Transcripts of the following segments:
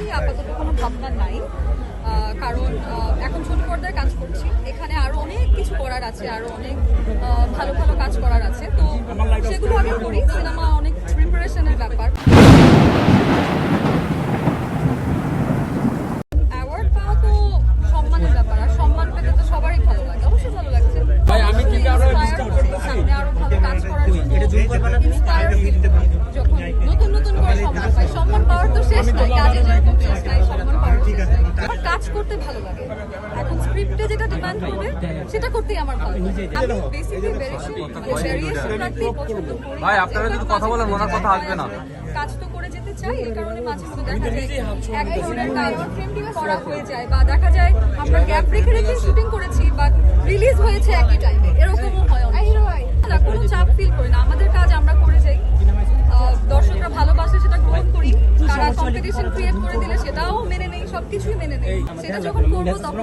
নিয়ে আপাতত কোনো ভাবনা নাই। কারণ এখন ছোট পর্দায় কাজ করছি। এখানে আরও অনেক কিছু করার আছে আরও অনেক ভালো ভালো কাজ করার আছে। তো সেগুলো আগে করি। সিনেমা অনেক প্রিপারেশনের ব্যাপার। অ্যাওয়ার্ড তো সম্মানের ব্যাপার। আর সম্মান তো সবারই ভালো লাগে। অবশ্যই ভালো লাগছে। ভাই, আমি কি কারও Inspired disturb হচ্ছি, করতেছি? সামনে আরও ভালো কাজ করার জন্য Inspired feel করি। যখন নতুন নতুন শেষ নাই কাজে যেরকম শেষ নাই সম্মান পাওয়ার আমার কাজ করতে ভালো লাগে। এখন স্ক্রিপ্টে যেটা ডিমান্ড করবে সেটা করতেই আমার ভালো লাগে। আমি বেসিক্যালি ভেরিয়েশন রাখতেই পছন্দ করি। ভাই, আপনারা যদি কথা বলেন, ওনার কথা আসবে না। কাজ তো করে যেতে চাই এই কারণে মাঝে মধ্যে দেখা যায় এক ধরনের কাজ করা হয়ে যায় বা দেখা যায় আমরা গ্যাপ রেখে রেখে শুটিং ক্রিয়েট করে দিলে সেটাও মেনে নেই সবকিছুই মেনে নেই। সেটা যখন করব তখন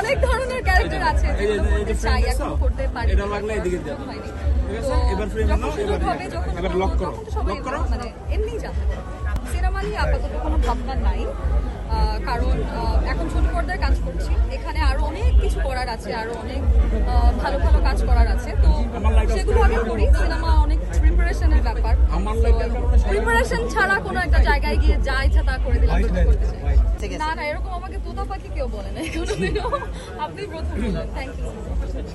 অনেক ধরনের ক্যারেক্টার আছে যেগুলো করতে চাই এখন করতে পারি। এটা লাগলে এদিকে এবার নাও, এবার করো। করো। মানে সিনেমা নিয়ে আপাতত কোনো ভাবনা নাই। কারণ এখন ছোট পর্দায় কাজ করছি। এখানে আরও অনেক কিছু করার আছে আরও অনেক ভালো ভালো কাজ করার আছে। তো সেগুলো আগে করি। সিনেমা অনেক প্রিপারেশনের ব্যাপার। আমার লাইফে প্রিপারেশন ছাড়া কোনো একটা জায়গায় গিয়ে যা ইচ্ছা তা করে দিলাম করতে চাই। না না এরকম আমাকে তোতা পাখি কেউ বলে না কোনোদিনও আপনি প্রথম থ্যাংক ইউ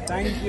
থ্যাংক ইউ